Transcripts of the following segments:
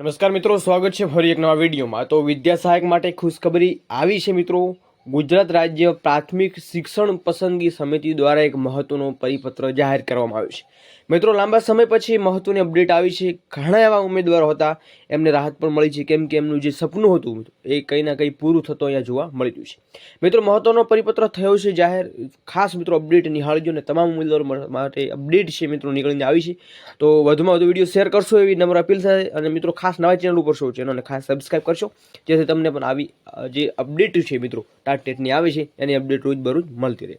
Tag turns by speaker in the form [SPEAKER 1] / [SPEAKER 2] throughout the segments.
[SPEAKER 1] નમસ્કાર મિત્રો, સ્વાગત છે ફરી એક નવા વિડીયોમાં. તો વિદ્યા સહાયક માટે ખુશખબરી આવી છે મિત્રો. ગુજરાત રાજ્ય પ્રાથમિક શિક્ષણ પસંદગી સમિતિ દ્વારા એક મહત્વનો પરિપત્ર જાહેર કરવામાં આવ્યો છે. મિત્રો, લાંબા સમય પછી મહત્વની અપડેટ આવી છે. ઘણા એવા ઉમેદવારો હતા, એમને રાહત પણ મળી છે. કેમ કે એમનું જે સપનું હતું, એ કંઈ ના કંઈ પૂરું થતો અહીંયા જોવા મળી રહ્યું છે. મિત્રો, મહત્વનો પરિપત્ર થયો છે જાહેર. ખાસ મિત્રો અપડેટ નિહાળજો અને તમામ ઉમેદવારો માટે અપડેટ છે મિત્રો, નીકળીને આવી છે. તો વધુમાં વધુ વીડિયો શેર કરશો એવી નમ્ર અપીલ થાય અને મિત્રો, ખાસ નવા ચેનલ ઉપર શો ચેનલને ખાસ સબસ્ક્રાઈબ કરશો, જેથી તમને પણ આવી જે અપડેટ છે મિત્રો, ટાટ ટેટની આવે છે, એની અપડેટ રોજ બરોજ મળતી રહે.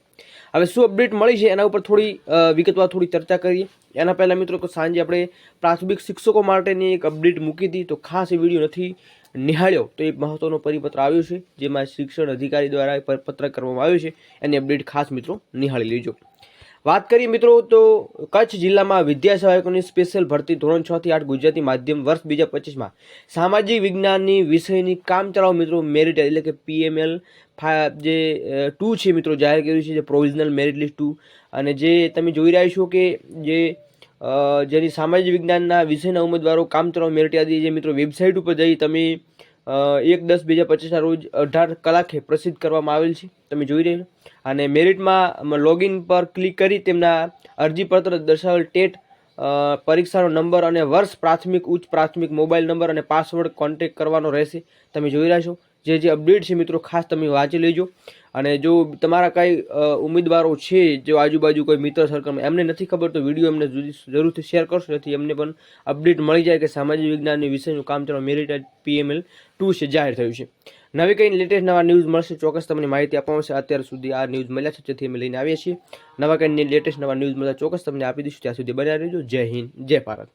[SPEAKER 1] હવે શું અપડેટ મળી છે, એના ઉપર થોડી વિગતવાર થોડી ચર્ચા કરીએ. એના પહેલાં મિત્રો સાંજે આપણે પ્રાથમિક શિક્ષકો માટેની એક અપડેટ મૂકી હતી, તો ખાસ એ વીડિયો નથી નિહાળ્યો, તો એક મહત્વનો પરિપત્ર આવ્યો છે, જેમાં શિક્ષણ અધિકારી દ્વારા પત્ર કરવામાં આવ્યો છે, એની અપડેટ ખાસ મિત્રો નિહાળી લેજો. વાત કરીએ મિત્રો, તો કચ્છ જિલ્લામાં વિદ્યા સહાયકોની સ્પેશિયલ ભરતી ધોરણ છ થી આઠ ગુજરાતી માધ્યમ વર્ષ બીજા પચીસમાં. સામાજિક વિજ્ઞાનની વિષયની કામચલાઉ મિત્રો મેરિટ એટલે કે પીએમએલ જે ટુ છે મિત્રો, જાહેર કર્યું છે, જે પ્રોવિઝનલ મેરિટ લિસ્ટ ટુ અને જે તમે જોઈ રહ્યા છો કે જે જેની સામાજિક વિજ્ઞાનના વિષયના ઉમેદવારો કામચલાઉ મેરિટ યાદી જે મિત્રો વેબસાઇટ ઉપર જઈ તમે એક દસ બે હજાર પચીસના રોજ અઢાર કલાકે પ્રસિદ્ધ કરવામાં આવેલ છે. તમે જોઈ રહ્યા અને મેરિટમાં લોગિન પર ક્લિક કરી તેમના અરજીપત્ર દર્શાવેલ ટેટ પરીક્ષાનો નંબર અને વર્ષ પ્રાથમિક, ઉચ્ચ પ્રાથમિક, મોબાઈલ નંબર અને પાસવર્ડ કોન્ટેક્ટ કરવાનો રહેશે. તમે જોઈ રહ્યા છો. જે જે અપડેટ છે મિત્રો, ખાસ તમે વાંચી લેજો. અને જો તમારા કાંઈ ઉમેદવારો છે, જો આજુબાજુ કોઈ મિત્ર સર્કલમાં એમને નથી ખબર તો વીડિયો એમને જરૂર- જરૂરથી શેર કરશો. જેથી એમને પણ અપડેટ મળી જાય કે સામાજિક વિજ્ઞાનની વિષયનું કામ ચાલો. મેરિટ પીએમએલ ટુ છે, જાહેર થયું છે. નવી કંઈ લેટેસ્ટ નવા ન્યૂઝ મળશે, ચોક્કસ તમને માહિતી આપવામાં આવશે. અત્યાર સુધી આ ન્યૂઝ મળ્યા છે, જેથી અમે લઈને આવીએ છીએ. નવા કંઈ લેટેસ્ટ નવા ન્યૂઝ મળ્યા ચોક્કસ તમને આપી દઈશું. ત્યાં સુધી બન્યા રહેજો. જય હિન્દ, જય ભારત.